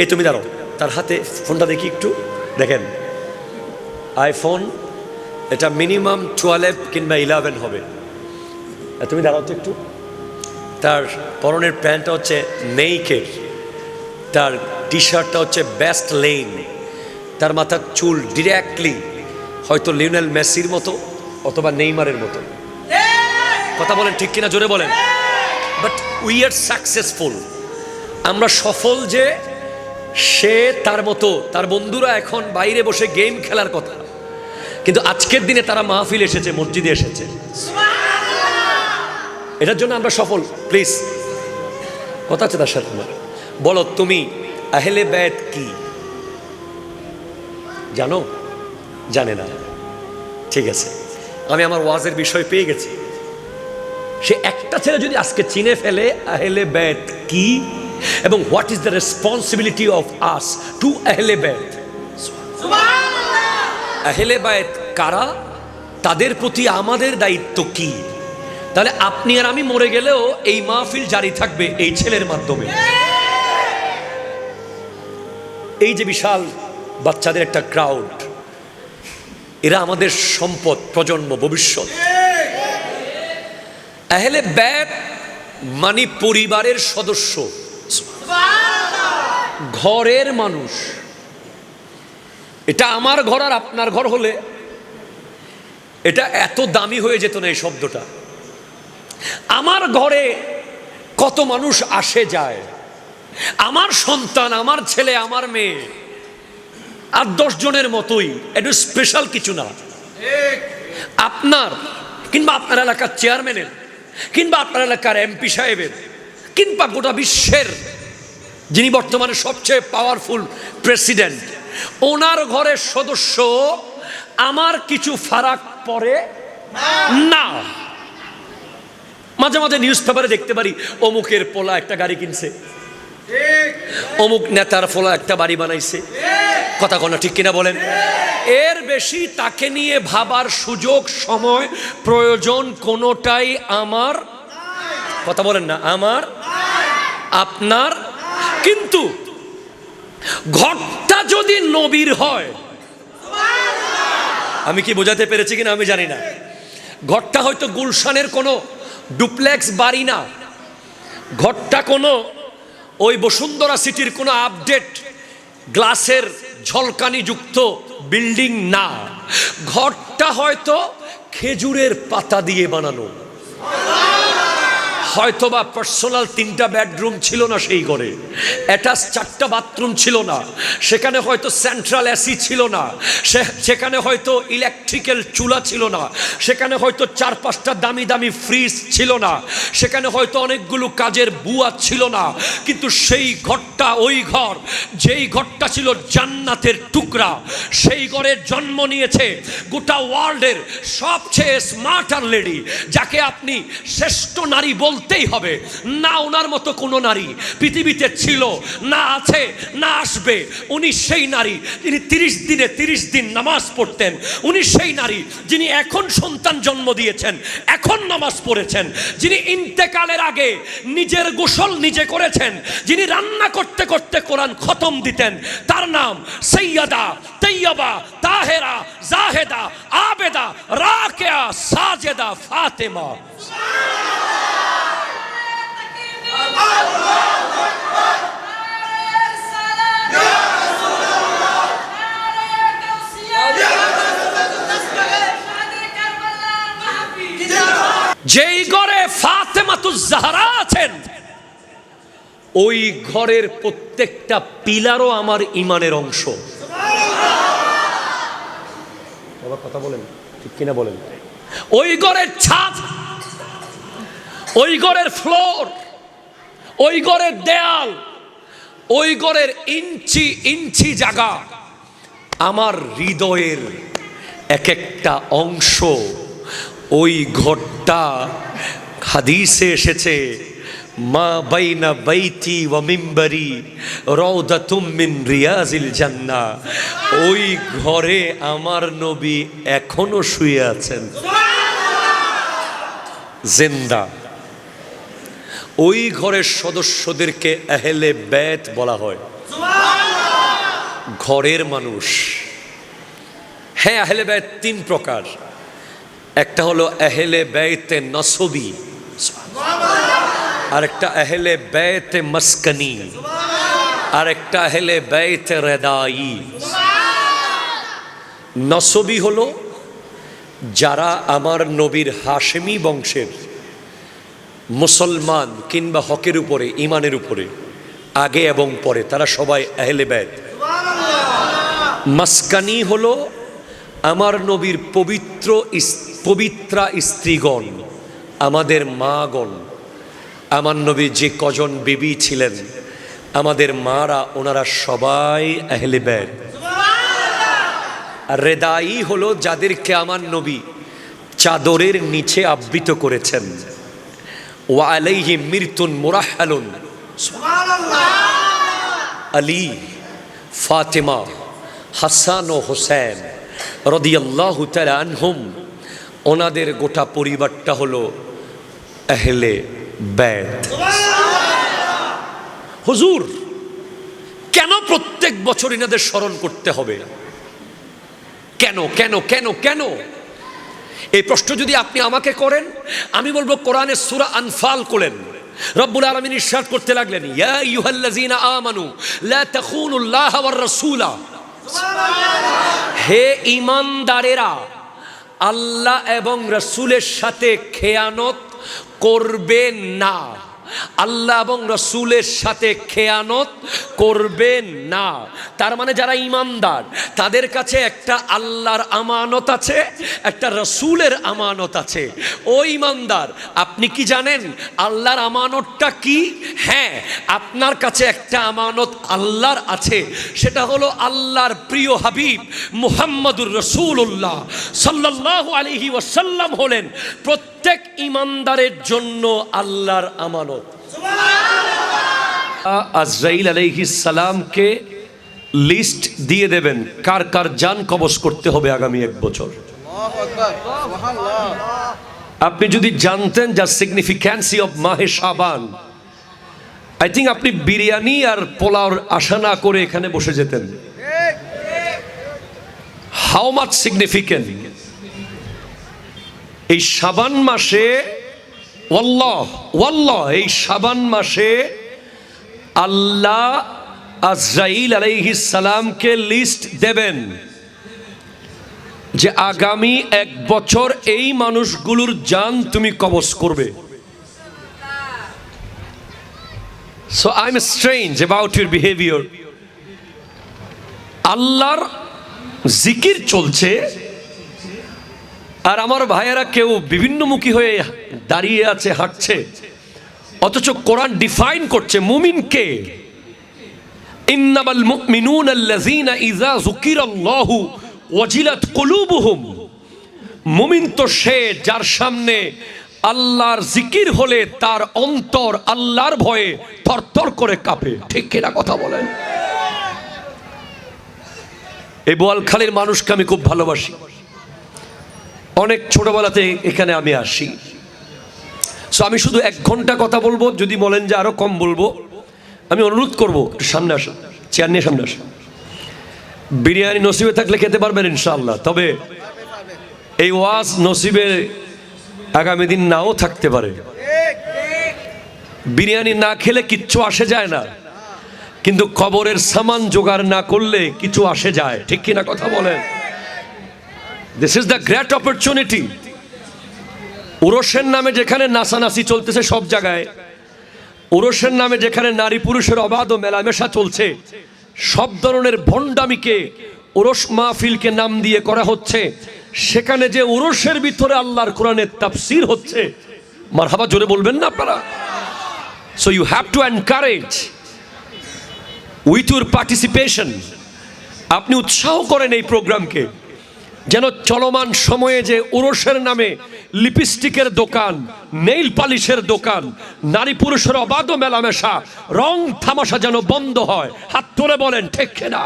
এই তুমি দাঁড়ো তার হাতে ফোনটা দেখি একটু। দেখেন আইফোন এটা মিনিমাম টুয়েলভ কিংবা ইলেভেন হবে। তুমি দাঁড়াও তো একটু। তার পরনের প্যান্টটা হচ্ছে নেইকের তার টি শার্টটা হচ্ছে বেস্ট লেন তার মাথার চুল ডিরেক্টলি হয়তো লিওনেল মেসির মতো অথবা নেইমারের মতো। কথা বলেন ঠিক কিনা? জোরে বলেন। বাট উই আর সাকসেসফুল আমরা সফল যে সে তার মতো, তার বন্ধুরা এখন বাইরে বসে গেম খেলার কথা। কিন্তু আজকের দিনে তারা মাহফিল এসেছে, মসজিদে এসেছে। এটার জন্য আমরা সফল প্লিজ কথা আছে তার সাথে আমার। বলো, তুমি আহলে ব্যাত কি? জানো? জানে না। ঠিক আছে। আমি আমার ওয়াজের বিষয় পেয়ে গেছি। সে একটা ছেলে যদি আজকে চিনে ফেলে, আহলে ব্যাত কি? এবং what is the responsibility of us to আহলে ব্যাত আহলে বায়ত কারা? তাদের প্রতি আমাদের দায়িত্ব কি? তাহলে আপনি আর আমি মরে গেলেও এই মাহফিল জারি থাকবে এই ছেলের মাধ্যমে। এই যে বিশাল বাচ্চাদের একটা ক্রাউড এরা আমাদের সম্পদ প্রজন্ম ভবিষ্যৎ। আহলে ব্যাট মানে পরিবারের সদস্য। ঘরের মানুষ। এটা আমার ঘর আর আপনার ঘর হলে এটা এত দামি হয়ে যেত না এই শব্দটা। আমার ঘরে কত মানুষ আসে যায়। আমার সন্তান, আমার ছেলে, আমার মেয়ে আর দশ জনের মতোই। একটু স্পেশাল কিছু না। আপনার কিংবা আপনার এলাকার চেয়ারম্যানের কিংবা আপনার এলাকার এমপি সাহেবের, কিংবা গোটা বিশ্বের যিনি বর্তমানে সবচেয়ে পাওয়ারফুল প্রেসিডেন্ট ওনার ঘরের সদস্য আমার কিছু ফারাক পড়ে না। মাঝে মাঝে নিউজ পেপারে দেখতে পারি, অমুকের পোলা একটা গাড়ি কিনছে। অমুক নেতার ফোলা একটা বাড়ি বানাইছে। কথা কোনো ঠিক কিনা বলেন? এর বেশি তাকে নিয়ে ভাবার সুযোগ, সময়, প্রয়োজন কোনোটাই আমার কথা বলেন না, আমার আপনার কিন্তু ঘরটা যদি নবীর হয়, আমি কি বোঝাতে পেরেছি কিনা আমি জানি না। ঘরটা হয়তো গুলশানের কোনো ডুপ্লেক্স বাড়ি না। ঘরটা কোনো ওই বসুন্ধরা সিটির কোনো আপডেট গ্লাসের ঝলকানি যুক্ত বিল্ডিং না। ঘরটা হয়তো খেজুরের পাতা দিয়ে বানানো। হয়তোবা পার্সোনাল তিনটা বেডরুম ছিল না সেই ঘরে। অ্যাটাচ চারটা বাথরুম ছিল না। সেখানে হয়তো সেন্ট্রাল এসি ছিল না। সেখানে হয়তো ইলেকট্রিক্যাল চুলা ছিল না। সেখানে হয়তো চার পাঁচটা দামি দামি ফ্রিজ ছিল না। সেখানে হয়তো অনেকগুলো কাজের বুয়া ছিল না। কিন্তু সেই ঘরটা, ওই ঘর, যেই ঘরটা ছিল জান্নাতের টুকরা, সেই ঘরের জন্ম নিয়েছে গোটা ওয়ার্ল্ডের সবচেয়ে স্মার্ট আর লেডি যাকে আপনি শ্রেষ্ঠ নারী বলতেই হবে। না ওনার মতো কোনো নারী পৃথিবীতে ছিল, না আছে, না আসবে। উনি সেই নারী যিনি তিরিশ দিনে তিরিশ দিন নামাজ পড়তেন। উনি সেই নারী যিনি এখন সন্তান জন্ম দিয়েছেন, এখন নামাজ পড়েছেন। যিনি ইন্তেকালের আগে নিজের গোসল নিজে করেছেন, যিনি রান্না করতে করতে কোরআন খতম দিতেন, তার নাম সৈয়দা তৈয়বা তাহেরা জাহেদা আবেদা রাকেয়া সাজেদা ফাতেমা। যেই ঘরে ফাতেমাতুজ জাহরা আছেন ওই ঘরের প্রত্যেকটা পিলারও আমার ইমানের অংশ। বাবা কথা বলেন ঠিক কিনা বলেন। ওই ঘরের ছাদ ওই ঘরের ফ্লোর ওই ঘরের দেয়াল ওই ঘরের ইঞ্চি ইঞ্চি জায়গা আমার হৃদয়ের এক একটা অংশ। ওই ঘরটা হাদিসে এসেছে মা বাইনা বাইতি ওয়া মিম্বরি রওদাতুম মিন রিয়াজিল জান্নাহ ওই ঘরে আমার নবী এখনও শুয়ে আছেন। জিন্দা। ওই ঘরের সদস্যদেরকে এহেলে ব্যাত বলা হয়। ঘরের মানুষ। হ্যাঁ আহলে ব্যয় তিন প্রকার। একটা হলো আহলে ব্যয়তে নসবি, আর একটা আহলে ব্যয়তে মস্কনি, আর একটা আহলে ব্যয়তে রেদাই। নসবি হলো যারা আমার নবীর হাশেমি বংশের মুসলমান কিংবা হকের উপরে ইমানের উপরে আগে এবং পরে তারা সবাই আহলে ব্যয় মাসকানি হলো আমার নবীর পবিত্র পবিত্রা স্ত্রীগণ আমাদের মাগণ। আমার নবীর যে কজন বিবি ছিলেন আমাদের মারা ওনারা সবাই আহলে ব্যয় আর রেদাই হলো যাদেরকে আমার নবী চাদরের নিচে আবৃত করেছেন। ওয়া আলাইহি মৃত্যুন মুরাহালুন আলী, ফাতেমা, হাসান ও হোসেন রদিয়াল্লাহু তাআলা আনহুম, ওনাদের গোটা পরিবারটা হলো আহলে ব্যাত হুজুর, কেন প্রত্যেক বছর এনাদের স্মরণ করতে হবে? কেন কেন কেন কেন? এই প্রশ্ন যদি আপনি আমাকে করেন, আমি বলব কোরআনের সুরা আনফাল করেন রব্বুল আলামিন ইরশাদ করতে লাগলেন, ইয়া আইয়ুহাল্লাযীনা আমানু, লা তাখুনুল্লাহ ওয়ার রাসূলা। হে ইমানদারেরা আল্লাহ এবং রসুলের সাথে খেয়ানত করবেন না। আল্লাহ এবং রসুলের সাথে খেয়ানত করবেন না। তার মানে যারা ইমানদার, তাদের কাছে একটা আল্লাহর আমানত আছে, একটা রসুলের আমানত আছে। ও ইমানদার, আপনি কি জানেন আল্লাহর আমানতটা কি? হ্যাঁ আপনার কাছে একটা আমানত আল্লাহর আছে। সেটা হলো আল্লাহর প্রিয় হাবিব মুহাম্মদুর রসুল্লাহ সাল্লাহ আলহি ওয়াসাল্লাম হলেন প্রত্যেক ইমানদারের জন্য আল্লাহর আমানত। আজরাইল আলাইহিস সালামকে লিস্ট দিয়ে দেবেন কার কার জান কবজ করতে হবে আগামী এক বছর। আপনি যদি জানতেন যা সিগনিফিক্যান্সি অফ মাহে সাবান আই থিঙ্ক আপনি বিরিয়ানি আর পোলাওর আশা না করে এখানে বসে যেতেন। হাউ মাচ সিগনিফিকেন্ট এই সাবান মাসে, ওয়াল্লাহ ওয়াল্লাহ, এই সাবান মাসে আল্লাহ আজরাইল আলাইহিস সালামকে লিস্ট দেবেন যে আগামী এক বছর এই মানুষগুলোর যান তুমি কবজ করবে। So I am strange about your behaviour আল্লাহর জিকির চলছে আর আমার ভাইয়েরা কেউ বিভিন্নমুখী হয়ে দাঁড়িয়ে আছে, হাঁটছে। অথচ কোরআন ডিফাইন করছে মুমিনকে ইন্নামাল মুমিনুন আল্লাযীনা ইযা যুকিরাল্লাহু ওয়াজিলাত কুলুবুহুম। মুমিন তো সে যার সামনে আল্লাহর জিকির হলে তার অন্তর আল্লাহর ভয়ে থরথর করে কাঁপে। ঠিক কিনা কথা বলেন? এই বোয়ালখালীর মানুষকে আমি খুব ভালোবাসি। অনেক ছোটবেলাতে এখানে আমি আসি। সো আমি শুধু এক ঘণ্টা কথা বলব, যদি বলেন যে আরও কম বলব। আমি অনুরোধ করব সামনে আসুন, চেয়ার নিয়ে সামনে আসুন। বিরিয়ানি নসিবে থাকলে খেতে পারবেন ইনশাআল্লাহ, তবে এই ওয়াজ নসিবে আগামী দিন নাও থাকতে পারে। বিরিয়ানি না খেলে কিচ্ছু আসে যায় না, কিন্তু কবরের সামান জোগাড় না করলে কিছু আসে যায়। ঠিক কিনা কথা বলেন? This is the great opportunity উরসের নামে যেখানে নাসানাসি চলতেছে সব জায়গায় উরসের নামে যেখানে নারী পুরুষের অবাধ ও মেলামেশা চলছে, সব ধরনের ভণ্ডামিকে উরস মাহফিলকে নাম দিয়ে করা হচ্ছে। সেখানে যে উরসের ভিতরে আল্লাহর কোরআনের তাফসির হচ্ছে, মারহাবা জোরে বলবেন না আপনারা? So you have to encourage with your participation আপনি উৎসাহ করেন এই প্রোগ্রামকে। যেন চলমান সময়ে যে উরসের নামে লিপস্টিকের দোকান নেইল পালিশের দোকান নারী পুরুষের অবাধ মেলামেশা রং থামাশা যেন বন্ধ হয়। হাত তুলে বলেন ঠিক না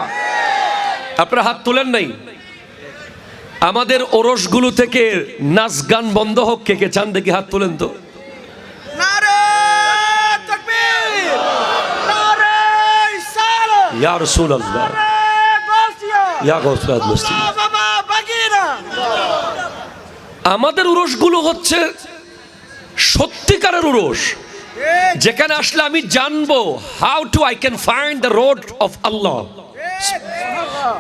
আপনারা হাত তোলেন নাই? আমাদের ওরসগুলো থেকে নাচ গান বন্ধ হোক কে কে চান দেখি হাত তোলেন তো। নারে ইয়া ইয়া আমাদের উরসগুলো হচ্ছে সত্যিকারের উরস যেখানে আসলে আমি জানব how to I can find the road of আল্লাহ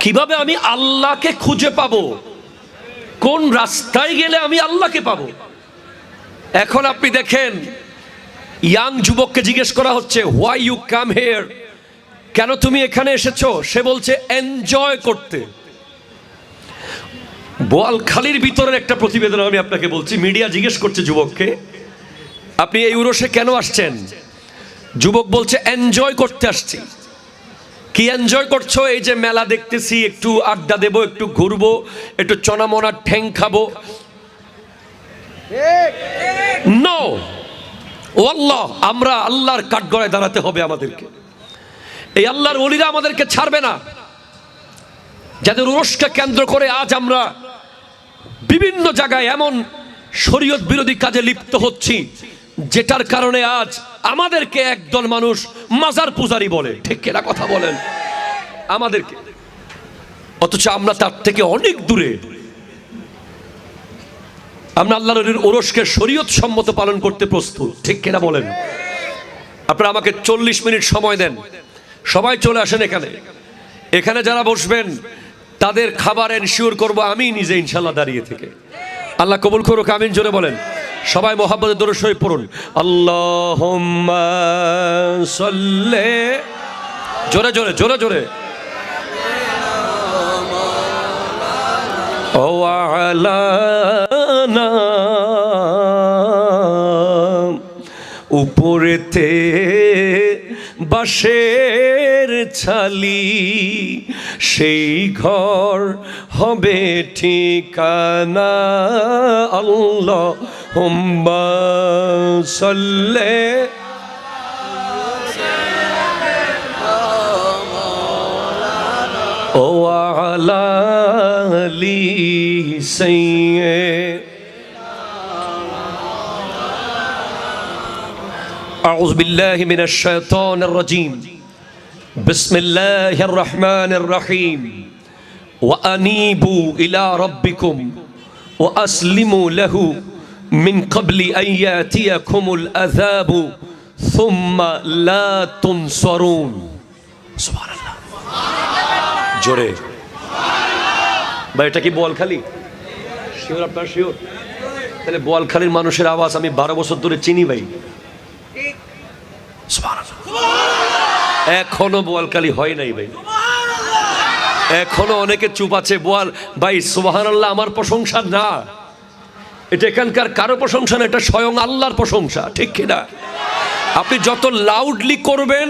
কীভাবে আমি আল্লাহকে খুঁজে পাবো? কোন রাস্তায় গেলে আমি আল্লাহকে পাবো? এখন আপনি দেখেন ইয়াং যুবককে জিজ্ঞেস করা হচ্ছে হোয়াই ইউ কাম হেয়ার কেন তুমি এখানে এসেছ? সে বলছে এনজয় করতে। বোয়ালখালীর ভিতরের একটা প্রতিবেদন আমি আপনাকে বলছি। মিডিয়া জিজ্ঞেস করছে যুবককে, আপনি এই উরসে কেন আসছেন? যুবক বলছে এনজয় করতে আসছি। কি এনজয় করছ? এই যে মেলা দেখতেছি, একটু আড্ডা দেবো, একটু ঘুরবো, একটু চনামনার ঠ্যাং খাব। আমরা আল্লাহর কাঠগড়ায় দাঁড়াতে হবে আমাদেরকে। এই আল্লাহর অলিরা আমাদেরকে ছাড়বে না। যাদের উরসকে কেন্দ্র করে আজ আমরা বিভিন্ন জায়গায় এমন শরীয়ত বিরোধী কাজে লিপ্ত হচ্ছি, যেটার কারণে আজ আমাদেরকে একদল মানুষ মাজার পূজারি বলে। ঠিক কেনা কথা বলেন? আমাদেরকে। অথচ আমরা তার থেকে অনেক দূরে। আমরা আল্লাহর ওরসকে শরীয়ত সম্মত পালন করতে প্রস্তুত। ঠিক কেনা বলেন? আপনারা আমাকে চল্লিশ মিনিট সময় দেন। সবাই চলে আসেন এখানে। এখানে যারা বসবেন তাদের খাবার এনশিওর করব, আমি নিজে ইনশাল্লাহ দাঁড়িয়ে থেকে। আল্লাহ কবুল করুক, আমিন, জোরে বলেন। সবাই মোহাম্মদের দরুদ শরীফ পড়ুন। আল্লাহ জোরে জোরে জোরে জোরে। উপরেতে বাঁশের ছালি সেই ঘর হবে ঠিকানা আল্লাহ হুম্বা সল্লে ও আলালি সাইয়্যিদ أعوذ بالله من الشيطان الرجيم بسم الله الرحمن الرحيم وأنيبوا إلى ربكم وأسلموا له من قبل أن يأتيكم العذاب ثم لا تنصرون سبحان الله জোরে বা এটা কি বোয়ালখালী শিওর আপনার শিওর তাহলে বোয়ালখালীর মানুষের আওয়াজ আমি বারো বছর ধরে চিনি ভাই এখনও বোয়ালকালি হয় নাই ভাই। এখনও অনেকে চুপ আছে, বোয়াল, ভাই সুবাহান আল্লাহ আমার প্রশংসা না। এটা এখানকার কারও প্রশংসা না, এটা স্বয়ং আল্লাহর প্রশংসা, ঠিক কিনা আপনি যত লাউডলি করবেন,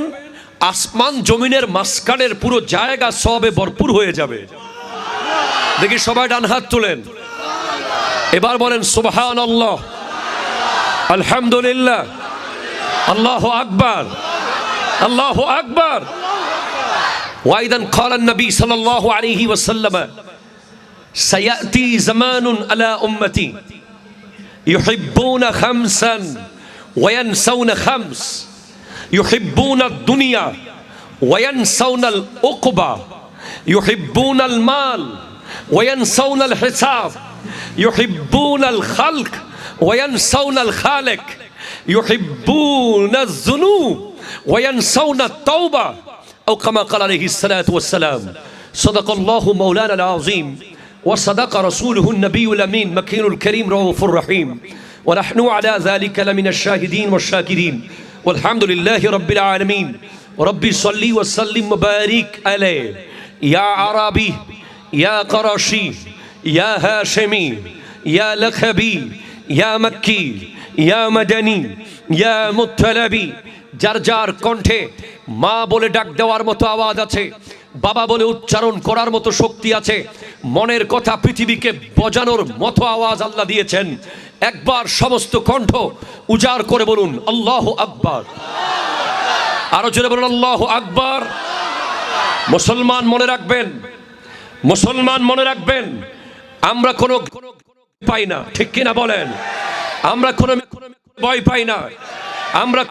আসমান জমিনের মাসকানের পুরো জায়গা সবে ভরপুর হয়ে যাবে। দেখি সবাই ডান হাত তুলেন। এবার বলেন সুবহান আল্লাহ আলহামদুলিল্লাহ, আল্লাহ আকবার। الله أكبر. وأيضا قال النبي صلى الله عليه وسلم سيأتي زمان على أمتي يحبون خمسا وينسون خمس. يحبون الدنيا وينسون العقبة يحبون المال وينسون الحساب. يحبون الخلق وينسون الخالق. يحبون الذنوب وينسون التوبة أو كما قال عليه الصلاة والسلام صدق الله مولانا العظيم وصدق رسوله النبي الأمين مكين الكريم رؤوف الرحيم. ونحن على ذلك لمن الشاهدين والشاكرين. والحمد لله رب العالمين. ربي صلي وسلم وبارك عليه. يا عربي يا قرشي يا هاشمي يا لخبي يا مكي يا مدني يا مطلبي যার যার কণ্ঠে মা বলে ডাক দেওয়ার মতো আওয়াজ আছে, বাবা বলে উচ্চারণ করার মতো শক্তি আছে, মনের কথা পৃথিবীকে বজানোর মতো আওয়াজ আল্লাহ দিয়েছেন। একবার সমস্ত কণ্ঠ উজাড় করে বলুন, আল্লাহ আকবার। আরও জোরে বলুন, আল্লাহ আকবার। মুসলমান মনে রাখবেন, মুসলমান মনে রাখবেন, আমরা কোনো পাই না, ঠিক কিনা বলেন? আমরা কোনো ভয় পাই না, আমরা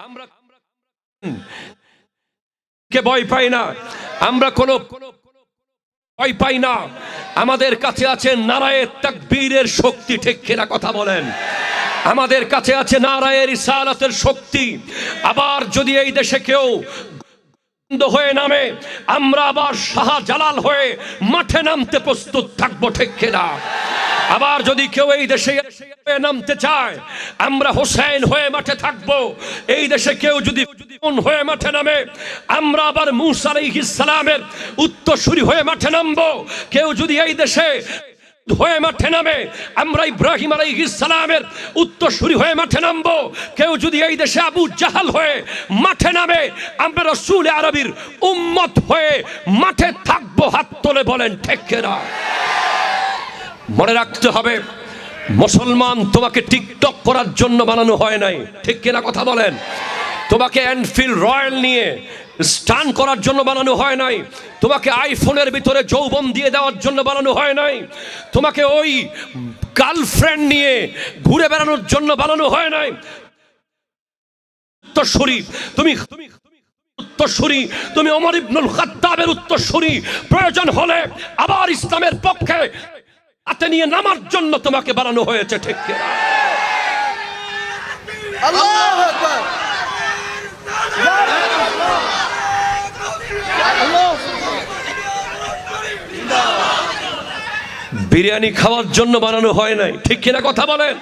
কে ভয় পাই না? আমরা কোনো ভয় পাই না। আমাদের কাছে আছে নারায়ের তাকবীরের শক্তি, ঠিক কিনা কথা বলেন? আমাদের কাছে আছে নারায়ের ইসালাতের শক্তি। আবার যদি এই দেশে কেউ হয়ে নামে, আমরা আবার শাহজালাল হয়ে মাঠে নামতে প্রস্তুত থাকব, ঠিক কিনা? আবার যদি কেউ এই দেশে নামতে চায়, আমরা হোসেন হয়ে মাঠে থাকব। এই দেশে কেউ যদি হয়ে মাঠে নামে, আমরা আবার মুসা আলাইহিস সালামের উত্তরসূরি হয়ে মাঠে নামবো। কেউ যদি এই দেশে হয়ে মাঠে নামে, আমরা ইব্রাহিম আলাইহিস সালামের উত্তরসূরি হয়ে মাঠে নামবো। কেউ যদি এই দেশে আবু জাহাল হয়ে মাঠে নামে, আমরা রসুল আরবির উম্মত হয়ে মাঠে থাকব। হাত তোলে বলেন, ঠিক না মনে রাখতে হবে, মুসলমান তোমাকে টিকটক করার জন্য বানানো হয় নাই। ঠিক কিনা কথা বলেন? তোমাকে এনফিল্ড রয়্যাল নিয়ে স্টান করার জন্য বানানো হয় নাই। তোমাকে আইফোনের ভিতরে যৌবন দিয়ে দেওয়ার জন্য বানানো হয় নাই। তোমাকে ওই গার্লফ্রেন্ড নিয়ে ঘুরে বেড়ানোর জন্য বানানো হয় নাই। উত্তরসূরি, তুমি তুমি উত্তরসূরি, তুমি অমর ইবনুল খাত্তাবের উত্তরসূরি। প্রয়োজন হলে আবার ইসলামের পক্ষে হাতে নিয়ে নামার জন্য তোমাকে বানানো হয়েছে ঠিক? বিরিয়ানি খাওয়ার জন্য বানানো হয় নাই ঠিক কিনা কথা বলেন